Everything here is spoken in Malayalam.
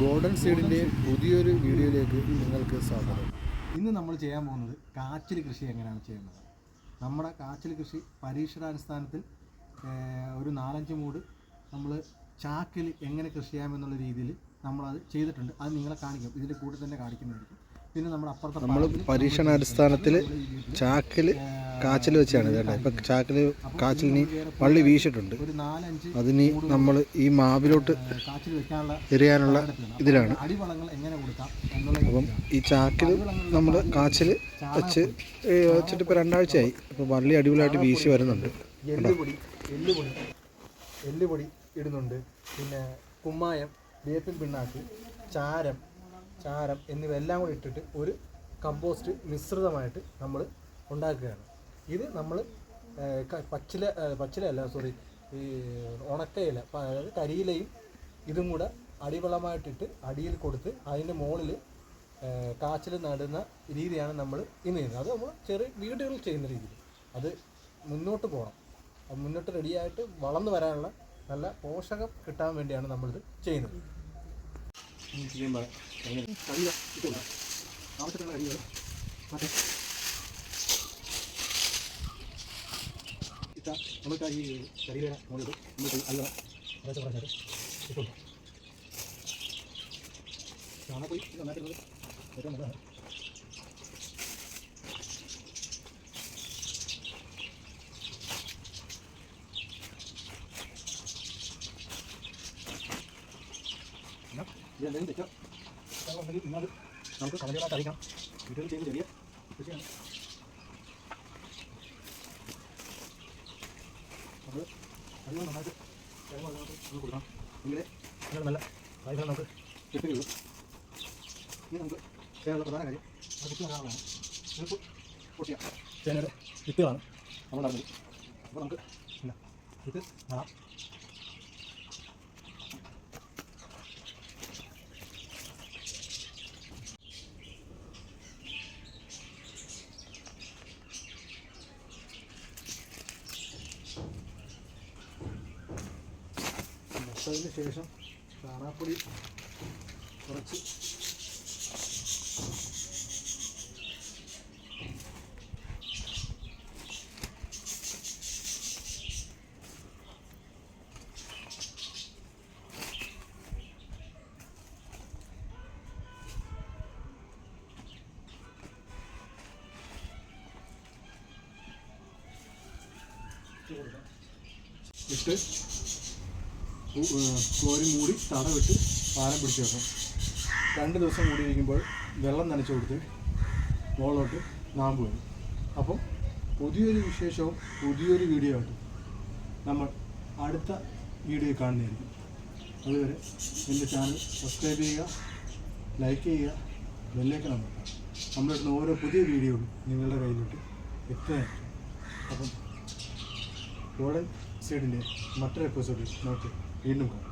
ഗോൾഡൻ സീഡിന്റെ പുതിയൊരു വീഡിയോയിലേക്ക് നിങ്ങൾക്ക് സ്വാഗതം. ഇന്ന് നമ്മൾ ചെയ്യാൻ പോകുന്നത് കാച്ചിൽ കൃഷി എങ്ങനെയാണ് ചെയ്യുന്നത്? നമ്മുടെ കാച്ചിൽ കൃഷി പരീക്ഷണാടിസ്ഥാനത്തിൽ ഒരു നാലഞ്ച് മൂട് നമ്മൾ ചാക്കിൽ എങ്ങനെ കൃഷി ചെയ്യാമെന്നുള്ള രീതിയിൽ നമ്മളത് ചെയ്തിട്ടുണ്ട്. അത് നിങ്ങളെ കാണിക്കും. ഇതിന്റെ കൂടെ തന്നെ കാണിക്കുന്നതായിരിക്കും. പിന്നെ നമ്മുടെ അപ്പുറത്തെ നമ്മൾ പരീക്ഷണാടിസ്ഥാനത്തിൽ ചാക്കിൽ കാച്ചിൽ വെച്ചാണ് ഇതല്ലേ ഇപ്പം ചാക്കിൽ കാച്ചിലിന് വള്ളി വീശിട്ടുണ്ട് അതിന് നമ്മൾ ഈ മാവിലോട്ട് എറിയാനുള്ള ഇതിലാണ്. അപ്പം ഈ ചാക്കിൽ നമ്മൾ കാച്ചിൽ വെച്ച് വെച്ചിട്ട് ഇപ്പോൾ രണ്ടാഴ്ചയായി. അപ്പോൾ വള്ളി അടിപൊളിയായിട്ട് വീശി വരുന്നുണ്ട്. എല്ലുപൊടി എല്ലുപൊടി എല്ലുപൊടി ഇടുന്നുണ്ട്. പിന്നെ കുമ്മായം വേപ്പിൻ പിണ്ണാക്ക് ചാരം ചാരം എന്നിവയെല്ലാം കൂടി ഇട്ടിട്ട് ഒരു കമ്പോസ്റ്റ് മിശ്രിതമായിട്ട് നമ്മൾ ഉണ്ടാക്കുകയാണ്. ഇത് നമ്മൾ പച്ചില പച്ചില അല്ല സോറി ഈ ഉണക്കയില അതായത് കരിയിലയും ഇതും കൂടെ അടിവളമായിട്ടിട്ട് അടിയിൽ കൊടുത്ത് അതിന്റെ മുകളിൽ കാച്ചിൽ നടുന്ന രീതിയാണ് നമ്മൾ ഇന്ന് ചെയ്യുന്നത് അത് നമ്മൾ ചെറിയ വീടുകളിൽ ചെയ്യുന്ന രീതിയിൽ അത് മുന്നോട്ട് പോകണം അത് മുന്നോട്ട് റെഡിയായിട്ട് വളർന്നു വരാനുള്ള നല്ല പോഷകം കിട്ടാൻ വേണ്ടിയാണ് നമ്മളിത് ചെയ്യുന്നത് നമുക്ക് ഈ ശരീര മുകളിൽ നമുക്ക് അല്ല കുറച്ച് കുറച്ചായിട്ട് ഇട്ടുള്ളൂ ചാണകപ്പൊടി നന്നായിട്ടുള്ളത് ഏറ്റവും നല്ലതാണ്. ഇതെന്തെങ്കിലും തെറ്റോ. നമുക്ക് കമന്റുകളായിട്ട് അറിയിക്കാം വീട്ടിൽ ചെയ്ത് ചെറിയ കൃഷിയാണ് നമ്മൾ നന്നായിട്ട് നമുക്ക് കൊടുക്കണം നല്ല കായ്ഫലം നമുക്ക് കിട്ടുകയുള്ളൂ ഇനി നമുക്ക് ചെയ്യാനുള്ള പ്രധാന കാര്യം അത് കുത്തി നടാനുള്ളതാണ് നിങ്ങൾക്ക് പൊട്ടിയ ചേനയുടെ വിത്തുകളാണ് നമ്മൾ നടന്നത് അപ്പോൾ നമുക്ക് ഇല്ല വിത്ത് നടാം നട്ടതിന് ശേഷം ചാണാപ്പൊടി കുറച്ച് ഇട്ട് കോരി മൂടി തടവിട്ട് പാലം പിടിച്ച് വെക്കും. രണ്ട് ദിവസം കൂടി ഇരിക്കുമ്പോൾ വെള്ളം നനച്ചു കൊടുത്ത് മുകളിലോട്ട് നാമ്പ് വരും. അപ്പം പുതിയൊരു വിശേഷവും പുതിയൊരു വീഡിയോ ആയിട്ട് നമ്മൾ അടുത്ത വീഡിയോ കാണുന്നതായിരിക്കും. അതുവരെ എന്റെ ചാനൽ സബ്സ്ക്രൈബ് ചെയ്യുക ലൈക്ക് ചെയ്യുക ബെല്ലേക്ക് നമുക്ക് നമ്മളിടുന്ന ഓരോ പുതിയ വീഡിയോയും നിങ്ങളുടെ കയ്യിലോട്ട് എത്തുന്നതായിരിക്കും. അപ്പം ഗോൾഡൻ സീഡിന്റെ മറ്റൊരു എപ്പിസോഡിൽ നമുക്ക് വീണ്ടും കാണാം